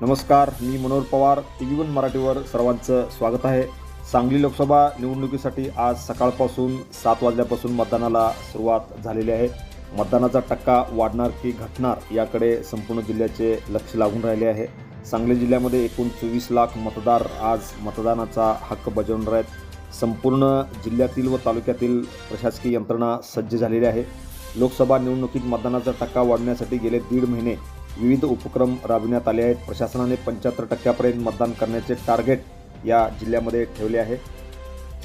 नमस्कार मी Manohar Pawar T one मराठीवर सर्वांचं स्वागत आहे. सांगली लोकसभा निवडणुकीसाठी आज सकाळपासून सात वाजल्यापासून मतदानाला सुरुवात झालेली आहे. मतदानाचा टक्का वाढणार की घटणार याकडे संपूर्ण जिल्ह्याचे लक्ष लागून राहिले आहे. सांगली जिल्ह्यामध्ये एकूण चोवीस लाख मतदार आज मतदानाचा हक्क बजावणार आहेत. संपूर्ण जिल्ह्यातील व तालुक्यातील प्रशासकीय यंत्रणा सज्ज झालेली आहे. लोकसभा निवडणुकीत मतदानाचा टक्का वाढवण्यासाठी गेले दीड महिने विविध उपक्रम राबविण्यात आले आहेत. प्रशासनाने पंच्याहत्तर टक्क्यापर्यंत मतदान करण्याचे टार्गेट या जिल्ह्यामध्ये ठेवले आहे.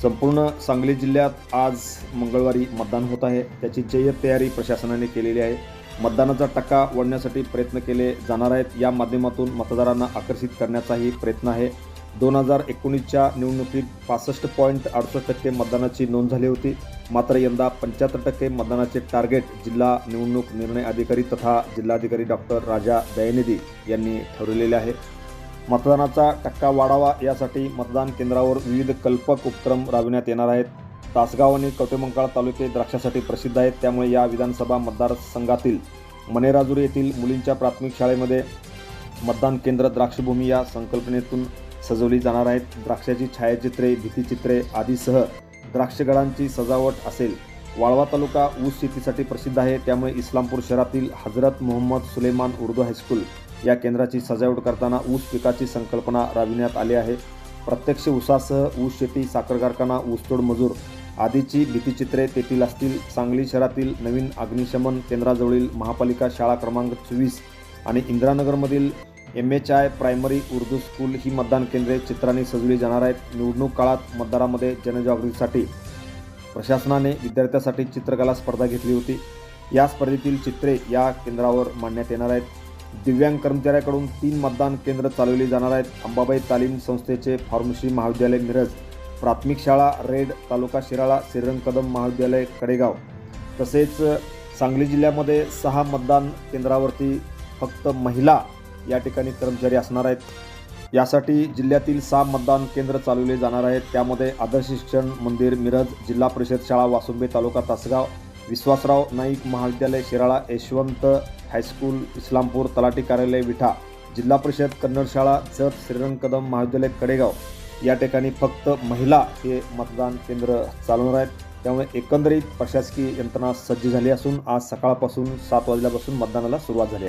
संपूर्ण सांगली जिल्ह्यात आज मंगळवारी मतदान होत आहे. त्याची जय्यत तयारी प्रशासनाने केलेली आहे. मतदानाचा टक्का वाढण्यासाठी प्रयत्न केले जाणार आहेत. या माध्यमातून मतदारांना आकर्षित करण्याचाही प्रयत्न आहे. दोन हजार एकोणीसच्या निवडणुकीत पासष्ट पॉईंट अडुसष्ट टक्के मतदानाची नोंद झाली होती. मात्र यंदा पंच्याहत्तर टक्के मतदानाचे टार्गेट जिल्हा निवडणूक निर्णय अधिकारी तथा जिल्हाधिकारी डॉक्टर राजा दयानिधी यांनी ठरवलेले आहे. मतदानाचा टक्का वाढावा यासाठी मतदान केंद्रावर विविध कल्पक उपक्रम राबविण्यात येणार आहेत. तासगाव आणि कवटेमंकाळ तालुके द्राक्षासाठी प्रसिद्ध आहेत. त्यामुळे या विधानसभा मतदारसंघातील मनेराजुरी येथील मुलींच्या प्राथमिक शाळेमध्ये मतदान केंद्र द्राक्षभूमी या संकल्पनेतून सजवली जाणार आहेत. द्राक्षाची छायाचित्रे भीतीचित्रे आदीसह द्राक्षगडांची सजावट असेल. वाळवा तालुका ऊस शेतीसाठी प्रसिद्ध आहे. त्यामुळे इस्लामपूर शहरातील हजरत मोहम्मद सुलेमान उर्दू हायस्कूल या केंद्राची सजावट करताना ऊस पिकाची संकल्पना राबविण्यात आली आहे. प्रत्यक्ष ऊसासह ऊस शेती साखर कारखाना ऊसतोड मजूर आदीची भीतीचित्रे तेथील असतील. सांगली शहरातील नवीन अग्निशमन केंद्राजवळील महापालिका शाळा क्रमांक चोवीस आणि इंदिरानगरमधील M H I primary Urdu school ही मतदान केंद्रे चित्रांनी सजवली जाणार आहेत. निवडणूक काळात मतदारामध्ये जनजागृतीसाठी प्रशासनाने विद्यार्थ्यांसाठी चित्रकला स्पर्धा घेतली होती. या स्पर्धेतील चित्रे या केंद्रावर मांडण्यात येणार आहेत. दिव्यांग कर्मचाऱ्याकडून तीन मतदान केंद्र चालवली जाणार आहेत. अंबाबाई तालीम संस्थेचे फार्मसी महाविद्यालय मिरज प्राथमिक शाळा रेड तालुका शिराळा श्रीरंग कदम महाविद्यालय कडेगाव. तसेच सांगली जिल्ह्यामध्ये सहा मतदान केंद्रावरती फक्त महिला या ठिकाणी कर्मचारी असणार आहेत. यासाठी जिल्ह्यातील सहा मतदान केंद्र चालवले जाणार आहेत. त्यामध्ये आदर्श शिक्षण मंदिर मिरज जिल्हा परिषद शाळा वासुंबे तालुका तासगाव विश्वासराव नाईक महाविद्यालय शिराळा यशवंत हायस्कूल इस्लामपूर तलाठी कार्यालय विठा जिल्हा परिषद कन्नड शाळा जत श्रीरंग कदम महाविद्यालय कडेगाव. या ठिकाणी फक्त महिला हे मतदान केंद्र चालवणार आहेत. त्यामुळे एकंदरीत प्रशासकीय यंत्रणा सज्ज झाली असून आज सकाळपासून सात वाजल्यापासून मतदानाला सुरुवात झाली